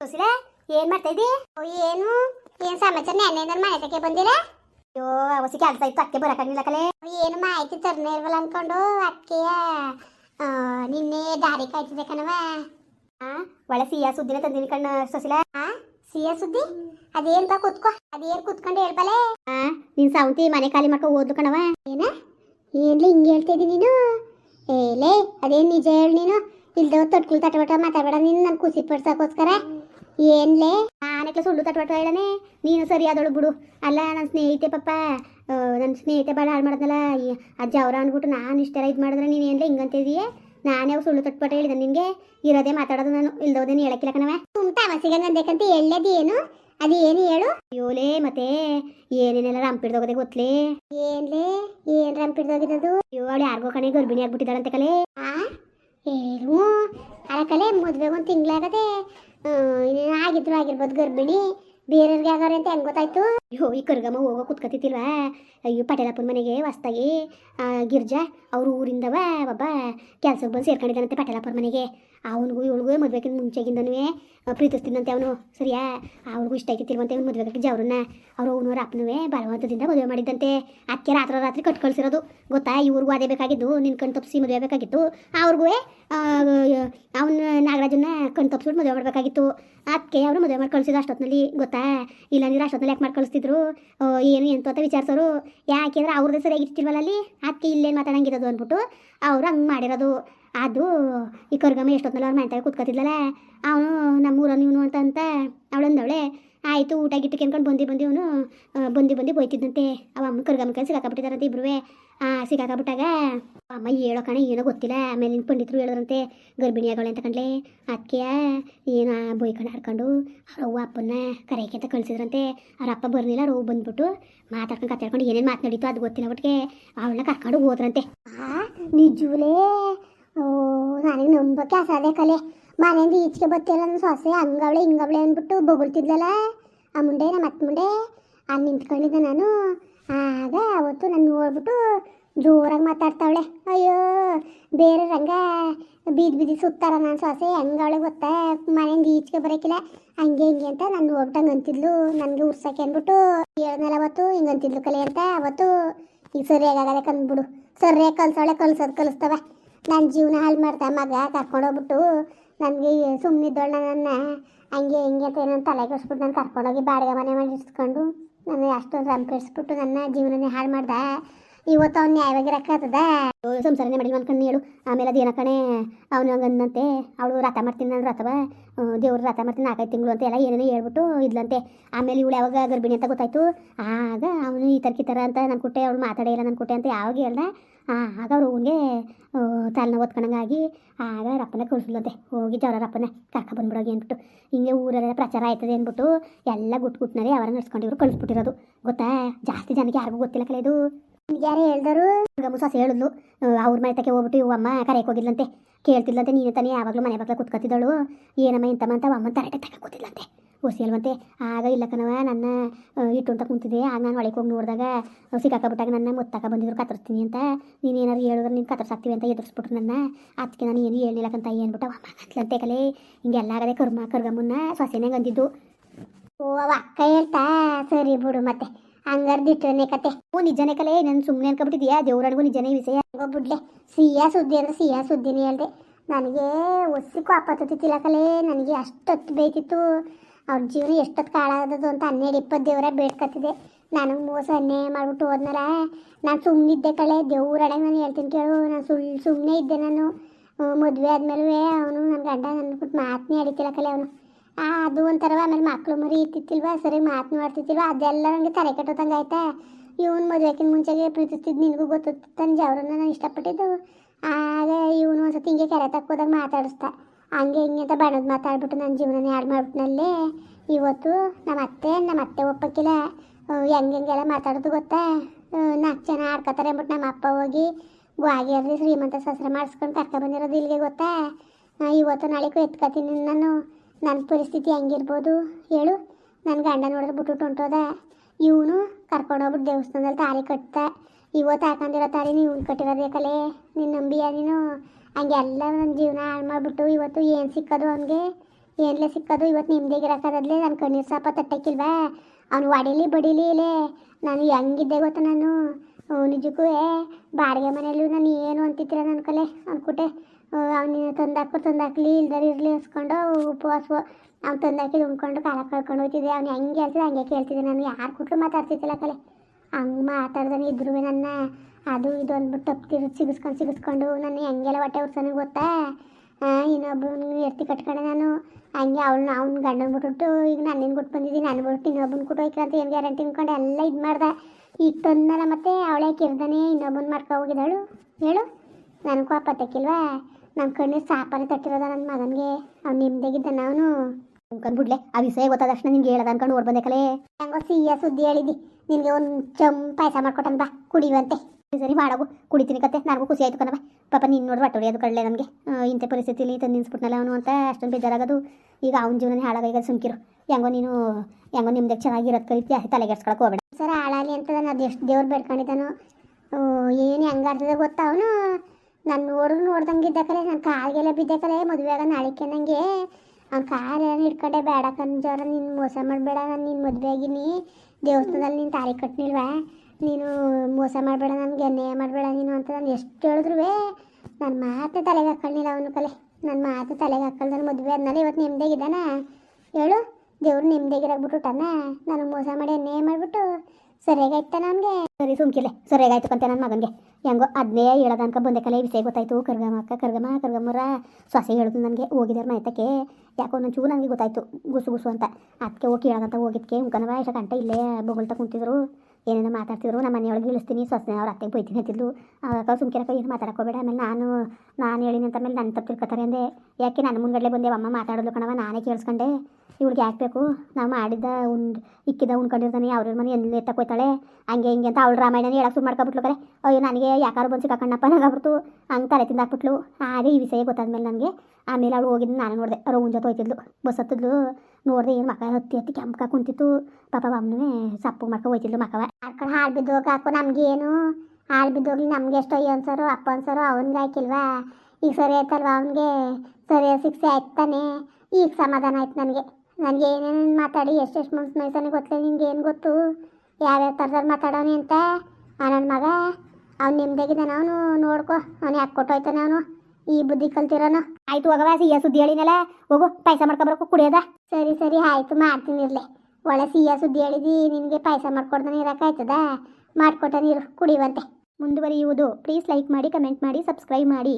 ಸುಶೀಲ ಏನ್ ಮಾಡ್ತಾ ಇದ್ದಿ? ಏನು? ಏನ್ ಸಮಾಚಾರ ನೆನ್ನೆಯಿಂದ ಮನೆ ತಕ್ಕೆ ಬಂದಿಲ್ಲ? ಅಯ್ಯೋ ಅವಸಿ ಕೆಲಸ ಇತ್ತು, ಅಕ್ಕೆ ಬರಕಾಗಿಲ್ಲ ಕಲೆ. ಏನು ಮಾಹಿತಿ ತರನೇ ಇಲ್ವಲ್ಲ ಅನ್ಕೊಂಡು ಅಕ್ಕೆಯ ನಿನ್ನೆ ದಾರಿ ಕಾಯ್ತಿದೆ ಕಣವ ಆ, ಒಳ್ಳೆ ಸಿಹಿಯ ಸುದ್ದಿನ ತಂದಿನ ಕಣ್ಣ ಸುಶೀಲ ಆ ಸಿಯ ಸುದ್ದಿ? ಅದೇನ್ ಬಾ ಕುತ್ಕೋ, ಅದೇನ್ ಕುತ್ಕೊಂಡು ಹೇಳ್ಬಲೆ ಆ, ನಿನ್ ಸಾವಂತಿ ಮನೆ ಖಾಲಿ ಮಾಡ್ಕೊ ಓದ್ಲು ಕಣವ ಏನ? ಏನ್ಲಿ ಹಿಂಗೆ ಹೇಳ್ತಾ ಇದ್ದೀನಿ ನೀನು? ಏಲೇ ಅದೇನ್ ನಿಜ ಹೇಳ ನೀನು? ಇಲ್ದವ ತೊಟ್ಕುಲ್ ತಟವಟ ಮಾತಾಡಬೇಡ ನೀನು, ನಾನು ಖುಷಿ ಪಡ್ಸಕ್ಕೋಸ್ಕರ. ಏನ್ಲೇ? ನಾನಕ್ಕೆ ಸುಳ್ಳು ತಟ್ಟ ಹೇಳನೆ? ನೀನು ಸರಿಯಾದಳು ಬಿಡು. ಅಲ್ಲ ನನ್ನ ಸ್ನೇಹಿತೆ ಪಪ್ಪ ನನ್ನ ಸ್ನೇಹಿತೆ ಭಾಳ ಹಾಳು ಮಾಡಿದ್ನಲ್ಲ ಈ ಅಜ್ಜ ಅವ್ರ ಅಂದ್ಬಿಟ್ಟು ನಾನು ಇಷ್ಟೆಲ್ಲ ಇದು ಮಾಡಿದ್ರೆ ನೀನು ಏನ್ಲೇ ಹಿಂಗಂತಿದೀಯ ನಾನೇ ಅವ್ರು ಸುಳ್ಳು ತಟ್ಪಟ ಹೇಳಿದೆ ನಿನಗೆ. ಇರೋದೇ ಮಾತಾಡೋದು ನಾನು. ಇಲ್ದೋದೇನು ಹೇಳಕ್ಕಿಲ್ಲ ಕಣವ ತಾಮಸಿಗೆ ನಂದೇಕಂತ ಹೇಳೋದು ಏನು? ಅದು ಏನು ಹೇಳು? ಅಯ್ಯೋಲೇ ಮತ್ತೆ ಏನೇನೆಲ್ಲ ರಂಪಿಡ್ದೋಗದೆ ಗೊತ್ತಲೇ ಏನ್ಲೇ? ಏನ್ ರಂಪಿಡ್ದೋಗಿದ್ದು ಅಯ್ಯೋ ಅವಳು ಯಾರಿಗೋ ಕಣೆ ಗರ್ಭಿಣಿ ಆಗ್ಬಿಟ್ಟಿದ್ದಾಳಂತೆ ಕಲೆ ಆ? ಏನು ಅಲ್ಲ ಕಲೆ ಮದ್ವೆಗೆ ಒಂದು ತಿಂಗಳಾಗದೆ ಆಗಿದ್ರು ಆಗಿರ್ಬೋದು ಗರ್ಭಿಣಿ ಬೇರೆಯವ್ರಿಗೆ ಆಗಾರೆ ಅಂತ ಹೆಂಗ್ ಗೊತ್ತಾಯ್ತು? ಅಯ್ಯೋ ಈ ಕರ್ಗಮ್ಮ ಹೋಗೋ ಕುತ್ಕತಿತ್ತಿಲ್ವಾ ಅಯ್ಯೋ ಪಟೇಲಪ್ಪನ ಮನೆಗೆ ಹೊಸ್ದಾಗಿ ಆ, ಗಿರ್ಜಾ ಅವ್ರ ಊರಿಂದವ ಒಬ್ಬ ಕೆಲ್ಸಕ್ಕೆ ಬಂದು ಸೇರ್ಕೊಂಡಿದ್ದಾನಂತೆ ಪಟೇಲಪ್ಪನ ಮನೆಗೆ. ಅವನಿಗೂ ಇವಳಿಗೂ ಮದುವೆಕಿನ ಮುಂಚೆಗಿಂದನೂ ಪ್ರೀತಿಸ್ತಿದ್ದಂತೆ ಅವನು. ಸರಿಯಾ? ಅವ್ರಿಗೂ ಇಷ್ಟ ಆಗಿತ್ತಿಲ್ವಂತೆ ಅವ್ನು ಮದುವೆಗೆ ಜವ್ರನ್ನ. ಅವ್ರು ಅವನವ್ರ ಅಪ್ಪನೂ ಬಲವಂತದಿಂದ ಮದುವೆ ಮಾಡಿದ್ದಂತೆ. ಅದಕ್ಕೆ ರಾತ್ರಿ ರಾತ್ರಿ ಕಟ್ ಕಳಿಸಿರೋದು ಗೊತ್ತಾ? ಇವ್ರಿಗೂ ಅದೇ ಬೇಕಾಗಿದ್ದು. ನಿನ್ನ ಕಣ್ ತಪ್ಪಿಸಿ ಮದುವೆ ಬೇಕಾಗಿತ್ತು. ಅವ್ರಿಗೂ ಅವನ ನಾಗರಾಜನ್ನ ಕಣ್ ತಪ್ಪಿಸ್ಬಿಟ್ಟು ಮದುವೆ ಮಾಡಬೇಕಾಗಿತ್ತು. ಅದಕ್ಕೆ ಅವರು ಮದುವೆ ಮಾಡಿ ಕಳಿಸಿದ ಅಷ್ಟೊತ್ತಿನಲ್ಲಿ ಗೊತ್ತಾ? ಇಲ್ಲಾಂದ್ರೆ ಅಷ್ಟೊತ್ತಿನಲ್ಲಿ ಯಾಕೆ ಮಾಡಿ ಆ, ಏನು ಎಂತ ವಿಚಾರಿಸೋರು ಯಾಕೆಂದ್ರೆ ಸರಿಯಾಗಿ ಸರಿಯಾಗಿರ್ತಿಲ್ವಲ್ಲ ಅಲ್ಲಿ? ಅದಕ್ಕೆ ಇಲ್ಲೇನು ಮಾತಾಡಂಗಿರೋದು ಅಂದ್ಬಿಟ್ಟು ಅವ್ರು ಹಂಗೆ ಮಾಡಿರೋದು. ಅದು ಈ ಕರ್ಗಮ್ಮ ಎಷ್ಟೊತ್ತಲ್ಲ ಅವ್ರ ಮನೆ ಕೂತ್ಕೊತಿದ್ಲಲ್ಲ ಅವನು ನಮ್ಮೂರ ಇವನು ಅಂತ ಅಂತ ಅವಳಂದವಳೆ ಆಯಿತು, ಊಟ ಗಿಟ್ಟು ಕೆನ್ಕೊಂಡು ಬಂದು ಬಂದು ಅವನು ಬಂದು ಬಂದು ಬೋಯ್ತಿದ್ದಂತೆ ಅವ ಅಮ್ಮ ಕರ್ಗಮ್ಮ ಸಿಗಾಕಬಿಟ್ಟಿದಾರಂತೆ ಇಬ್ರು ಸಿಗಾಕಬಿಟ್ಟಾಗ, ಅಮ್ಮ ಹೇಳೋ ಕಣ, ಏನೋ ಗೊತ್ತಿಲ್ಲ. ಆಮೇಲೆ ಪಂಡಿತರು ಹೇಳಿದ್ರಂತೆ, ಗರ್ಭಿಣಿ ಆಗೋಳೆ ಅಂತ ಕಂಡ್ಲೆ ಅದಕ್ಕೆ ಏನು ಬೊಯ್ಕೊಂಡು ಆಡ್ಕೊಂಡು ಅವ್ರ ಅವ್ವ ಅಪ್ಪನ್ನ ಕರೆಯಕ್ಕೆ ಅಂತ ಕಳಿಸಿದ್ರಂತೆ. ಅವ್ರ ಅಪ್ಪ ಬರಲಿಲ್ಲ, ಅವ್ರು ಬಂದ್ಬಿಟ್ಟು ಮಾತಾಡ್ಕೊಂಡು ಕತ್ತಾಡ್ಕೊಂಡು ಏನೇನು ಮಾತನಾಡಿತ್ತು ಅದು ಗೊತ್ತಿಲ್ಲ ಒಟ್ಟಿಗೆ ಅವಳನ್ನ ಕರ್ಕೊಂಡು ಹೋದ್ರಂತೆ. ನಿಜೂಲೇ? ಓ, ನನಗೆ ನಂಬಕ್ಕೆ ಅಸಾದೆ ಕಲೆ. ಮನೆಯಿಂದ ಈಚೆಗೆ ಬತ್ತಿಲ್ಲ ನನ್ನ ಸೊಸೆ, ಹಂಗವಳೆ, ಹಿಂಗವಳೆ ಅಂದ್ಬಿಟ್ಟು ಬೊಗಳ್ತಿದ್ಲಲ್ಲ? ಆ ಮುಂಡೆ ನಮ್ಮ ಅತ್ತ ಮುಂಡೆ ಅಲ್ಲಿ ನಿಂತ್ಕೊಂಡಿದ್ದೆ ನಾನು. ಆಗ ಅವತ್ತು ನನ್ನ ನೋಡ್ಬಿಟ್ಟು ಜೋರಾಗಿ ಮಾತಾಡ್ತಾವಳೆ. ಅಯ್ಯೋ, ಬೇರೆ ರಂಗ ಬೀದಿ ಬೀದಿ ಸುತ್ತಾರ ನನ್ನ ಸೊಸೆ ಹೆಂಗವಳೆ ಗೊತ್ತಾ? ಮನೆಯಿಂದ ಈಚೆಗೆ ಬರೋಕ್ಕಿಲ್ಲ ಹಂಗೆ ಹಿಂಗೆ ಅಂತ ನಾನು ನೋಡ್ಬಿಟ್ಟಂಗೆ ಅಂತಿದ್ಲು. ನನಗೆ ಉರ್ಸಕ್ಕೆ ಅಂದ್ಬಿಟ್ಟು ಹೇಳ್ದಲ್ಲ ಅವತ್ತು, ಹಿಂಗೆ ಅಂತಿದ್ಲು ಕಲೆ ಅಂತ. ಅವತ್ತು, ಈಗ ಆಗದಕ್ಕೆ ಕಂದ್ಬಿಡು ಸರಿಯಾಗಿ ಕಲ್ಸವಳೆ ಕಲ್ಸೋದು ಕಲಿಸ್ತವ. ನನ್ನ ಜೀವನ ಹಾಳು ಮಾಡ್ತಾ ಮಗ ಕರ್ಕೊಂಡೋಗ್ಬಿಟ್ಟು ನನಗೆ ಸುಮ್ಮನಿದ್ದವಳು ನನ್ನ ಹಂಗೆ ಹಿಂಗೆ ಅಂತ ಏನೋ ತಲೆ ಕೆಡಿಸ್ಬಿಟ್ಟು ನಾನು ಕರ್ಕೊಂಡೋಗಿ ಬಾಡಿಗೆ ಮನೆ ಮಾಡಿ ಇಸ್ಕೊಂಡು ನಾನು ಅಷ್ಟು ರಂಪಿಡಿಸ್ಬಿಟ್ಟು ನನ್ನ ಜೀವನನೇ ಹಾಳು ಮಾಡ್ದೆ. ಇವತ್ತು ಅವ್ನು ನ್ಯಾಯವಾಗಿರಕ್ಕಾಗ್ತದ ಸಂಸಾರನೇ ಮಾಡಿಲ್ಲ ಅನ್ಕೊಂಡು ಹೇಳು. ಆಮೇಲೆ ಅದೇನೋ ಕಣೆ, ಅವನು ಹಂಗಂದಂತೆ ಅವಳು ರಥ ಮಾಡ್ತೀನಿ ನಾನು ರಥವ. ದೇವ್ರ ರಥ ಮಾಡ್ತೀನಿ ನಾಲ್ಕೈದು ತಿಂಗಳು ಅಂತ ಎಲ್ಲ ಏನೇನೋ ಹೇಳ್ಬಿಟ್ಟು ಇದ್ಲಂತೆ. ಆಮೇಲೆ ಇವಳು ಯಾವಾಗ ಗರ್ಭಿಣಿ ಅಂತ ಗೊತ್ತಾಯ್ತು? ಆಗ ಅವನು ಈ ಥರ ಈ ಥರ ಅಂತ ನನ್ನ ಕುಟ್ಟೆ ಅವಳು ಮಾತಾಡೇ ಇಲ್ಲ ನನ್ನ ಕುಟ್ಟೆ ಅಂತ ಯಾವಾಗ ಹೇಳ್ದ? ಆಗ ಅವ್ರು ಅವನಿಗೆ ತಲೆನ ಓದ್ಕೊಂಡಂಗಾಗಿ ಆಗ ರಪ್ಪನ ಕಳಿಸ್ಲಂತೆ ಹೋಗಿ ಜ್ವರ ರಪ್ಪನ ಕರ್ಕ ಬಂದ್ಬಿಡೋಗಿ ಅಂದ್ಬಿಟ್ಟು. ಹಿಂಗೆ ಊರಲ್ಲೆಲ್ಲ ಪ್ರಚಾರ ಆಯ್ತದೆ ಅಂದ್ಬಿಟ್ಟು ಎಲ್ಲ ಗುಟ್ಟು ಗುಟ್ನರಿ ಅವರ ನಡ್ಸ್ಕೊಂಡಿವ್ರು ಕಳಿಸ್ಬಿಟ್ಟಿರೋದು ಗೊತ್ತಾ? ಜಾಸ್ತಿ ಜನಕ್ಕೆ ಯಾರಿಗೂ ಗೊತ್ತಿಲ್ಲ ಕಲೆ ಇದು. ಯಾರು ಹೇಳ್ದರು? ಗಮು ಸೊಸೆ ಹೇಳಿದ್ಲು. ಅವ್ರ ಮನೆ ತಕ್ಕೆ ಹೋಗ್ಬಿಟ್ಟು ಇವಮ್ಮ ಅಮ್ಮ ಕರೆಯಕ್ಕೆ ಹೋಗಿದ್ಲಂತೆ. ನೀನು ತಾನೇ ಯಾವಾಗಲೂ ಮನೆ ಬಾಗ್ಲ ಕುತ್ಕೊತಿದ್ದಳು. ಏನಮ್ಮ ಇಂತಮ್ಮ ಅಂತ ಅಮ್ಮನ ತರಟೆ ತಕ್ಕ ಕೂತಿದ್ಲಂತೆ. ಒಸಿ ಮತ್ತೆ? ಆಗ ಇಲ್ಲ ಕಣವ ನನ್ನ ಇಟ್ಟು ಅಂತ ಕುಂತಿದ್ದೆ. ಆಗ ನಾನು ಒಳಗೆ ಹೋಗಿ ನೋಡಿದಾಗ ಸಿಕ್ಕಾಕಬಿಟ್ಟಾಗ ನನ್ನ ಮುತ್ತಾಕ ಬಂದಿದ್ರು, ಕತ್ತರಿಸ್ತೀನಿ ಅಂತ. ನೀನು ಏನಾದ್ರು ಹೇಳಿದ್ರೆ ನೀನು ಕತ್ತರಿಸಾಕ್ತೀವಿ ಅಂತ ಎದುರಿಸ್ಬಿಟ್ರು ನನ್ನ. ಅದಕ್ಕೆ ನಾನು ಏನು ಹೇಳಿಲ್ಲಕಂತ ಏನ್ಬಿಟ್ಟು ಅಂತ್ಲಂತೆ ಕಲೆ, ಹಿಂಗೆಲ್ಲ ಆಗದೆ ಕರ್ಮ ಕರ್ಗಮ್ಮನ್ನ ಸೊಸೆನೇ ಅಂದಿದ್ದು. ಓ ಅಕ್ಕ ಹೇಳ್ತಾ, ಸರಿ ಬಿಡು ಮತ್ತೆ ಹಂಗಾರ್ದಿಟ್ಟನೆ ಕತೆ. ಓ ನಿಜನೇ ಕಲೆ ನನ್ನ ಸುಮ್ಮನೆ ಅನ್ಕೊಬಿಟ್ಟಿದ್ಯಾ? ದೇವ್ರನಿಗೂ ನಿಜನೇ ವಿಷಯ. ಹಂಗೋ ಬಿಡ್ಲೆ, ಸಿಹಿಯ ಸುದ್ದಿ ಅಂದ್ರೆ ಸಿಹಿಯ ಸುದ್ದಿನೇ ಹೇಳ್ದೆ. ನನಗೆ ಒಸಿ ತಿಲ್ಲ ಕಲೆ, ನನಗೆ ಅಷ್ಟೊತ್ತು ಬೇಯ್ತಿತ್ತು. ಅವ್ರ ಜೀವನ ಎಷ್ಟೊತ್ತು ಕಾಳಾದದು ಅಂತ ಹನ್ನೆರಡು ಇಪ್ಪತ್ತು ದೇವರ ಬೇಡ್ಕತ್ತಿದೆ. ನನಗೆ ಮೋಸ ಅನ್ಯಾಯ ಮಾಡ್ಬಿಟ್ಟು ಹೋದ್ನಲ್ಲ. ನಾನು ಸುಮ್ಮನಿದ್ದೆ ಕಳೆ ದೇವ್ರಡೆ ನಾನು ಹೇಳ್ತೀನಿ ಕೇಳು. ನಾನು ಸುಳ್ಳು ಸುಮ್ಮನೆ ಇದ್ದೆ ನಾನು. ಮದುವೆ ಆದ್ಮೇಲೆ ಅವನು ನನ್ನ ಗಂಡ ನನ್ಬಿಟ್ಟು ಮಾತನೇ ಆಡಿತಿಲ್ಲ ಕಲೆ ಅವನು. ಅದು ಒಂಥರ ಆಮೇಲೆ ಮಕ್ಕಳು ಮರಿ ಇತ್ತಿತ್ತಿಲ್ವಾ ಸರಿ ಮಾತನಾಡ್ತಿತ್ತಿಲ್ವಾ ಅದೆಲ್ಲ ನನಗೆ ತಲೆ ಕೆಟ್ಟೋದಂಗೆ ಆಯ್ತಾ? ಇವನು ಮದುವೆಕಿನ ಮುಂಚೆಗೆ ಪ್ರೀತಿಸ್ತಿದ್ದು ನಿನಗೂ ಗೊತ್ತಿತ್ತು ತನ್ನ ಜವರನ್ನ ನಾನು ಇಷ್ಟಪಟ್ಟಿದ್ದು. ಆಗ ಇವನು ಒಂದ್ಸತಿ ಹಿಂಗೆ ಕೆರೆ ತಕ್ಕೋದಾಗ ಮಾತಾಡಿಸ್ದ ಹಂಗೆ ಹಿಂಗೆ ಅಂತ ಬಣ್ಣದ ಮಾತಾಡ್ಬಿಟ್ಟು ನನ್ನ ಜೀವನನೇ ಹಾಳು ಮಾಡ್ಬಿಟ್ನಲ್ಲಿ. ಇವತ್ತು ನಮ್ಮ ಅತ್ತೆ ನಮ್ಮ ಅತ್ತೆ ಒಪ್ಪಕ್ಕಿಲ್ಲ. ಹೆಂಗೆ ಹೆಂಗೆಲ್ಲ ಮಾತಾಡೋದು ಗೊತ್ತಾ? ನಾಲ್ಕು ಜನ ಆಡ್ಕೊತಾರೆ ಅಂದ್ಬಿಟ್ಟು ನಮ್ಮ ಅಪ್ಪ ಹೋಗಿ ಗ್ವಾಗಿಯರ್ಲಿ ಶ್ರೀಮಂತ ಸಸ್ರ ಮಾಡಿಸ್ಕೊಂಡು ಕರ್ಕೊ ಬಂದಿರೋದು ಇಲ್ಲಿಗೆ ಗೊತ್ತಾ? ಇವತ್ತು ನಾಳೆಗೂ ಎತ್ಕೊತೀನಿ ನಾನು. ನನ್ನ ಪರಿಸ್ಥಿತಿ ಹೆಂಗಿರ್ಬೋದು ಹೇಳು. ನನ್ನ ಗಂಡ ನೋಡಿದ್ರೆ ಬಿಟ್ಟು ಹೊಂಟೋದ ಇವನು ಕರ್ಕೊಂಡೋಗ್ಬಿಟ್ಟು ದೇವಸ್ಥಾನದಲ್ಲಿ ತಾರಿ ಕಟ್ತ. ಇವತ್ತು ಹಾಕೊಂಡಿರೋ ತಾರಿ ನೀವು ಕಟ್ಟಿರೋದೇ ಕಲೆ. ನೀನು ನಂಬಿಯ ನೀನು? ಹಂಗೆಲ್ಲ ನನ್ನ ಜೀವನ ಹಾಳು ಮಾಡಿಬಿಟ್ಟು ಇವತ್ತು ಏನು ಸಿಕ್ಕೋದು ಅವನಿಗೆ? ಏನಲ್ಲೇ ಸಿಕ್ಕೋದು ಇವತ್ತು ನಿಮ್ದೇಗಿರಕ್ಕದಲ್ಲೇ ನನ್ನ ಕಣ್ಣೀರು ಸಾಪ ತಟ್ಟಕ್ಕಿಲ್ವಾ ಅವನು ಹೊಡಿಲಿ ಬಡಿಲಿ ಇಲ್ಲೇ ನಾನು ಹೆಂಗಿದ್ದೆ ಗೊತ್ತಾ ನಾನು? ನಿಜಕ್ಕೂ ಬಾಡಿಗೆ ಮನೆಯಲ್ಲೂ ನಾನು ಏನು ಅಂತಿದ್ದೀರ ನನ್ನ ಕಲೆ? ಅಂದ್ಕೊಟ್ಟೆ ಅವನಿಗೆ ತಂದಾಕು ತಂದಾಕ್ಲಿ ಇಲ್ದಾರ ಇರಲಿ ಅನ್ಸ್ಕೊಂಡು ಉಪವಾಸ ಅವ್ನು ತಂದಾಕಿ ಉಂಕೊಂಡು ಕಾಲ ಕಳ್ಕೊಂಡು ಹೋಗ್ತಿದ್ದೆ ಅವ್ನು ಹೆಂಗೆ ಹೇಳ್ತಿದ್ದೆ ಹಂಗೆ ಕೇಳ್ತಿದ್ದೆ ನಾನು. ಯಾರು ಕೊಟ್ಟರು ಮಾತಾಡ್ತಿದ್ದಿಲ್ಲ ಕಲೆ. ಹಂಗೆ ಮಾತಾಡ್ದಾನೆ ಇದ್ರೂ ನನ್ನ. ಅದು ಇದು ಅಂದ್ಬಿಟ್ಟು ತಪ್ಪಿರು ಸಿಗಿಸ್ಕೊಂಡು ಸಿಗಿಸ್ಕೊಂಡು. ನಾನು ಹೆಂಗೆಲ್ಲ ಹೊಟ್ಟೆ ಉರ್ಸನಿಗೆ ಗೊತ್ತಾ? ಇನ್ನೊಬ್ಬನ ಎತ್ತಿ ಕಟ್ಕೊಂಡೆ ನಾನು. ಹಂಗೆ ಅವ್ಳನ್ನ, ಅವ್ನ ಗಂಡನ ಬಿಟ್ಬಿಟ್ಟು ಈಗ ನನ್ನೇನು ಬಿಟ್ಟು ಬಂದಿದ್ದೀನಿ, ನಾನು ಬಿಟ್ಟು ಇನ್ನೊಬ್ಬನ ಕೊಟ್ಟು ಹೋಯ್ತು ಅಂತ ಏನು ಗ್ಯಾರಂಟಿ ಅಂದ್ಕೊಂಡು ಎಲ್ಲ ಇದು ಮಾಡ್ದೆ. ಈಗ ತಂದಲ್ಲ ಮತ್ತೆ, ಅವಳೇ ಕಿರ್ದಾನೆ, ಇನ್ನೊಬ್ಬನ ಮಾಡ್ಕೊ ಹೋಗಿದ್ದಾಳು. ಹೇಳು. ನನಗೂ ತೆಕ್ಕಿಲ್ವಾ? ನಮ್ಮ ಕಣ್ಣು ಸಾಪಾನೆ ತಟ್ಟಿರೋದ ನನ್ನ ಮಗನಿಗೆ. ಅವ್ನು ನಿಮ್ದಾಗಿದ್ದಾನ ಅವನು ಅನ್ಕೊಂಡ್ಬಿಡ್ಲೆ, ಆ ವಿಷಯ ಗೊತ್ತಾದ ತಕ್ಷಣ ನಿಂಗೆ ಹೇಳದ ಅನ್ಕೊಂಡು ಓಡ್ಬಂದೆ ಹೆಂಗೋ ಸಿಹಿಯ ಸುದ್ದಿ ಹೇಳಿದ್ದಿ ನಿನಗೆ ಒಂದು ಚಮ್ ಪಾಯಸ ಮಾಡ್ಕೊಟ್ಟನ್ ಬಾ, ಕುಡಿಯುವಂತೆ. ಸರಿ, ಮಾಡಾಗು ಕುಡಿತೀನಿ ಕತೆ ನನಗೂ ಖುಷಿ ಆಯ್ತು ಕಣವ ಪಾಪ ನೀನು ನೋಡಿ ಹೊಟ್ಟೆ ಅದು ಕಡಲೆ ನನಗೆ. ಇಂಥ ಪರಿಸ್ಥಿತಿಲಿ ತಂದು ನಿನ್ಸ್ಬಿಟ್ನಲ್ಲ ಅವನು ಅಂತ ಅಷ್ಟೊಂದು ಬೇಜಾರಾಗೋದು. ಈಗ ಅವ್ನ ಜೀವನ ಹಾಳಾಗ ಸುಮ್ಕಿರು. ಹೆಂಗೋ ನೀನು ಹೆಂಗೋ ನಿಮ್ದೆ ಚೆನ್ನಾಗಿರೋದು ಕಲಿತಿ ತಲೆಗೆಡ್ಸ್ಕೊಳಕ್ಕೆ ಹೋಗ್ಬೇಡ. ಸರ್ ಹಾಳಾಗಲಿ ಅಂತ ನಾನು ಎಷ್ಟು ದೇವ್ರು ಬೇಡ್ಕೊಂಡಿದ್ದಾನು. ಏನು ಹೆಂಗಾಡ್ತದೆ ಗೊತ್ತ ಅವನು? ನಾನು ನೋಡಿದ್ರು ನೋಡ್ದಂಗೆ ಇದ್ದಕಲೆ ನನ್ನ ಕಾಲಿಗೆಲ್ಲ ಮದುವೆ ಆಗ ನಾಳಿಕೆ ನನಗೆ ಅವ್ನ ಕಾಲೆಲ್ಲ ಹಿಡ್ಕೊಂಡೆ ಬೇಡ ಕಂಜೋರ ನಿನ್ನ ಮೋಸ ಮಾಡಬೇಡ ನಾನು ನಿನ್ನ ಮದುವೆ ಆಗಿನಿ ದೇವಸ್ಥಾನದಲ್ಲಿ ನಿನ್ನ ತಾಳಿ ಕಟ್ನಿಲ್ವಾ? ನೀನು ಮೋಸ ಮಾಡಬೇಡ, ನನಗೆ ಅನ್ಯಾಯ ಮಾಡಬೇಡ ನೀನು ಅಂತ ನಾನು ಎಷ್ಟು ಹೇಳಿದ್ರು ನನ್ನ ಮಾತು ತಲೆಗೆ ಹಾಕೊಳ್ಳಿಲ್ಲ ಅವನು ಕಲೆ. ನನ್ನ ಮಾತು ತಲೆಗೆ ಹಾಕಲ್ ನನ್ನ ಮದುವೆ ಆದ್ಮೇಲೆ ಇವತ್ತು ನೆಮ್ಮದಿಯಾಗಿದ್ದಾನ ಹೇಳು, ದೇವ್ರು ನಿಮ್ದಾಗಿರಾಗ್ಬಿಟ್ಟುಟನ ನಾನು ಮೋಸ ಮಾಡಿ ಅನ್ಯಾಯ ಮಾಡಿಬಿಟ್ಟು ಸರಿಯಾಗಾಯ್ತ ನನಗೆ? ಸರಿ, ಸುಮ್ಕಿಲೆ. ಸರಿಯಾಗಾಯ್ತು ಕಂತೆ ನನ್ನ ಮಗನಿಗೆ. ಹೆಂಗೋ ಅದನ್ನೇ ಹೇಳೋದನ್ಕ ಬಂದೆ ಕಲೆ ವಿಷಯ ಗೊತ್ತಾಯ್ತು. ಕರ್ಗಮ್ಮ ಅಕ್ಕ ಕರ್ಗಮ್ಮ ಕರ್ಗಮ್ಮರ ಸೊಸೆ ಹೇಳಿದ್ರು ನನಗೆ ಹೋಗಿದ್ದಾರೆ ಮೈತಕ್ಕೆ. ಯಾಕೋ ಒಂಚೂರು ನನಗೆ ಗೊತ್ತಾಯ್ತು, ಗುಸು ಗುಸು ಅಂತ. ಅದಕ್ಕೆ ಹೋಗಿ ಕೇಳೋದಂತ ಹೋಗಿದ್ಕೆ ಉಂಕನವ ಇಷ್ಟ ಗಂಟೆ ಇಲ್ಲೇ ಬೊಗಳ್ತಾ ಕುಂತಿದ್ರು. ಏನೇನೋ ಮಾತಾಡ್ತಿದ್ರು ನಮ್ಮ ಮನೆಯೊಳಗೆ ಇಳಿಸ್ತೀನಿ ಸೊಸೆ ಅವ್ರ ಅತ್ತೆಗೆ ಬೈತೀನಿ ಅಂತಿದ್ಲು. ಅವಾಗ ಸುಮ್ಕಿರಕ ಏನು ಮಾತಾಡಕೋಬೇಡ ಆಮೇಲೆ ನಾನು ನಾನು ಹೇಳಿನಂತ ಅಂತ ಮೇಲೆ ನನ್ನ ತಪ್ಪು ತಿಳ್ಕೊತಾರೆ ಅಂದೆ. ಯಾಕೆ ನನ್ನ ಮುಂದಗಡೆ ಬಂದೆ ಅಮ್ಮ ಮಾತಾಡೋದು ಕಣವ ನಾನೇ ಕೇಳಿಸ್ಕೊಂಡೆ. ಇವ್ಳಿಗೆ ಯಾಕೆ ಬೇಕು? ನಾವು ಮಾಡಿದ್ದ ಒಂದು ಇಕ್ಕಿದ ಉಣ್ಕೊಂಡಿರ್ತಾನೆ ಅವ್ರ ಮನೆ ಎಲ್ಲಿ ಹೋಯ್ತಾಳೆ? ಹಂಗೆ ಹಿಂಗೆ ಅಂತ ಅವಳು ರಾಮಾಯಣ ಹೇಳಕ್ಕೆ ಶುರು ಮಾಡ್ಕೊಬಿಟ್ಲು ಕರೆ. ಅಯ್ಯೋ, ನನಗೆ ಯಾಕಾರು ಬಂದು ಸಿಕ್ಕಾಕಣ್ಣಪ್ಪ ನಂಗಾಗ್ಬಿಡ್ತು ಹಂಗೆ ತಲೆ ತಿಂದಾಕ್ಬಿಟ್ಲು. ಹಾಗೆ ಈ ವಿಷಯ ಗೊತ್ತಾದ್ಮೇಲೆ ನನಗೆ. ಆಮೇಲೆ ಅವಳು ಹೋಗಿದ್ದು ನಾನು ನೋಡಿದೆ, ಅವ್ರು ಜೊತೆ ಹೋಯ್ತಿದ್ಲು. ಬಸ್ ಹತ್ತಿದ್ಲು. ನೋಡಿದೆ ಏನು ಮಕ್ಕ ಹತ್ತಿ ಹತ್ತಿ ಕೆಂಪಕ ಕುಂತಿತ್ತು. ಪಾಪ ಅಮ್ಮನೇ ಸಪ್ಪು ಮಾಡ್ಕೊ ಹೋಯ್ತಿದ್ಲು ಮಕ್ಕವ. ಹಾಕೊಂಡು ಹಾಳು ಬಿದ್ದೋಗ ಹಾಕು ನಮ್ಗೆ ಏನು ಹಾಳು ಬಿದ್ದೋಗ್ಲಿ ನಮ್ಗೆ ಎಷ್ಟೋ ಅನ್ಸರು, ಅಪ್ಪ ಅನ್ಸರು, ಅವನಿಗೆ ಹಾಕಿಲ್ವಾ? ಈಗ ಸರಿ ಆಯ್ತಲ್ವ ಅವನಿಗೆ? ಸರಿ ಶಿಕ್ಷೆ ಆಯ್ತು ತಾನೆ? ಈಗ ಸಮಾಧಾನ ಆಯ್ತು ನನಗೆ. ನನಗೆ ಏನೇನು ಮಾತಾಡಿ, ಎಷ್ಟೆಷ್ಟು ಮನ್ಸು ಮೈಸನಿಗೆ ಗೊತ್ತಿಲ್ಲ ನಿಂಗೆ ಏನು ಗೊತ್ತು? ಯಾವ್ಯಾವ ಥರದಲ್ಲಿ ಮಾತಾಡೋನಿ ಅಂತ? ಆ ನನ್ನ ಮಗ, ಅವ್ನು ನಿಮ್ದಾಗಿದ್ದಾನೆ ಅವನು, ನೋಡ್ಕೊ. ಅವ್ನು ಯಾಕೆ ಕೊಟ್ಟೋಯ್ತಾನೆ ಅವನು? ಈ ಬುದ್ಧಿ ಕಲ್ತಿರೋನು? ಆಯ್ತು ಹೋಗವ ಸಿಹಿಯ ಸುದ್ದಿ ಹೇಳಿನಲ್ಲ ಹೋಗು, ಪಾಯಸ ಮಾಡ್ಕೊಬರಕು, ಕುಡಿಯೋದ? ಸರಿ ಸರಿ, ಆಯ್ತು, ಮಾಡ್ತೀನಿ ಇರ್ಲಿ. ಒಳ್ಳೆ ಸಿಹಿಯ ಸುದ್ದಿ ಹೇಳಿದಿ, ನಿನಗೆ ಪಾಯಸ ಮಾಡ್ಕೊಡ್ದಾನೆ ಇರೋಕ್ಕಾಯ್ತದ ಮಾಡ್ಕೊಟ್ಟ ನೀರು ಕುಡಿಯುವಂತೆ. ಮುಂದುವರಿಯುವುದು. ಪ್ಲೀಸ್ ಲೈಕ್ ಮಾಡಿ ಕಮೆಂಟ್ ಮಾಡಿ ಸಬ್ಸ್ಕ್ರೈಬ್ ಮಾಡಿ.